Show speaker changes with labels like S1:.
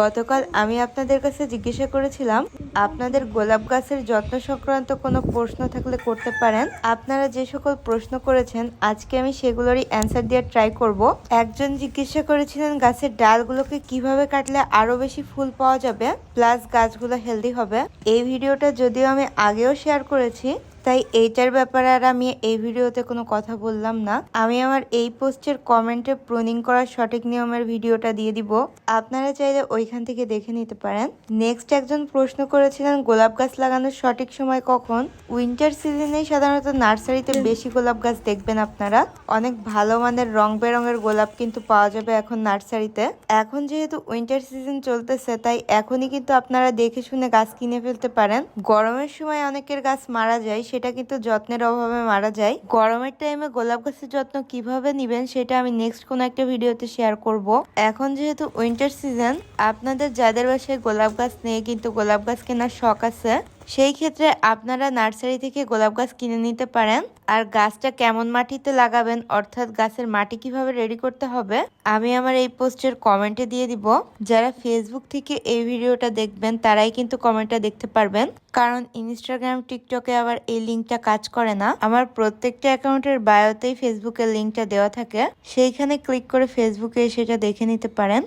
S1: গতকাল আমি আপনাদের কাছে জিজ্ঞাসা করেছিলাম, আপনাদের গোলাপ গাছের যত্ন সংক্রান্ত কোনো প্রশ্ন থাকলে করতে পারেন। আপনারা যে সকল প্রশ্ন করেছেন, আজকে আমি সেগুলোরই অ্যান্সার দেওয়ার ট্রাই করব। একজন জিজ্ঞাসা করেছিলেন, গাছের ডালগুলোকে কীভাবে কাটলে আরও বেশি ফুল পাওয়া যাবে? প্লাস গাছগুলো হেলদি হবে। এই ভিডিওটা যদিও আমি আগেও শেয়ার করেছি তাই এইটার ব্যাপারে আর আমি এই ভিডিওতে কোনো কথা বললাম না। আমি আমার এই পোস্টের কমেন্টে প্রুনিং করার সঠিক নিয়মের ভিডিওটা দিয়ে দিব। আপনারা চাইলে ওইখান থেকে দেখে নিতে পারেন। নেক্সট একজন প্রশ্ন করেছিলেন গোলাপ গাছ লাগানোর সঠিক সময় কখন? উইন্টার সিজনেই সাধারণত নার্সারিতে বেশি গোলাপ গাছ দেখবেন আপনারা। অনেক ভালো মানের রং বেরঙের গোলাপ কিন্তু পাওয়া যাবে এখন নার্সারিতে এখন যেহেতু উইন্টার সিজন চলতেছে তাই এখনই কিন্তু আপনারা দেখে শুনে গাছ কিনে ফেলতে পারেন। গরমের সময় অনেকের গাছ মারা যায় সেটা কিন্তু যত্নের অভাবে মারা যায়। গরমের টাইমে গোলাপ গাছের যত্ন কীভাবে নিবেন সেটা আমি নেক্সট কোন একটা ভিডিওতে শেয়ার করব। এখন যেহেতু উইন্টার সিজন আপনাদের যাদের বাসায় গোলাপ গাছ নেই কিন্তু গোলাপ গাছ কেনার শখ আছে সেই ক্ষেত্রে আপনারা নার্সারি থেকে গোলাপ গাছ কিনে নিতে পারেন। আর গাছটা কেমন মাটিতে লাগাবেন, অর্থাৎ গাছের মাটি কীভাবে রেডি করতে হবে, আমি আমার এই পোস্টের কমেন্টে দিয়ে দিব। যারা ফেসবুক থেকে এই ভিডিওটা দেখবেন, তারাই কিন্তু কমেন্টটা দেখতে পারবেন। কারণ ইনস্টাগ্রাম টিকটকে আবার এই লিঙ্কটা কাজ করে না। আমার প্রত্যেকটা অ্যাকাউন্টের বায়োতেই ফেসবুকের লিঙ্কটা দেওয়া থাকে। সেইখানে ক্লিক করে ফেসবুকে সেটা দেখে নিতে পারেন।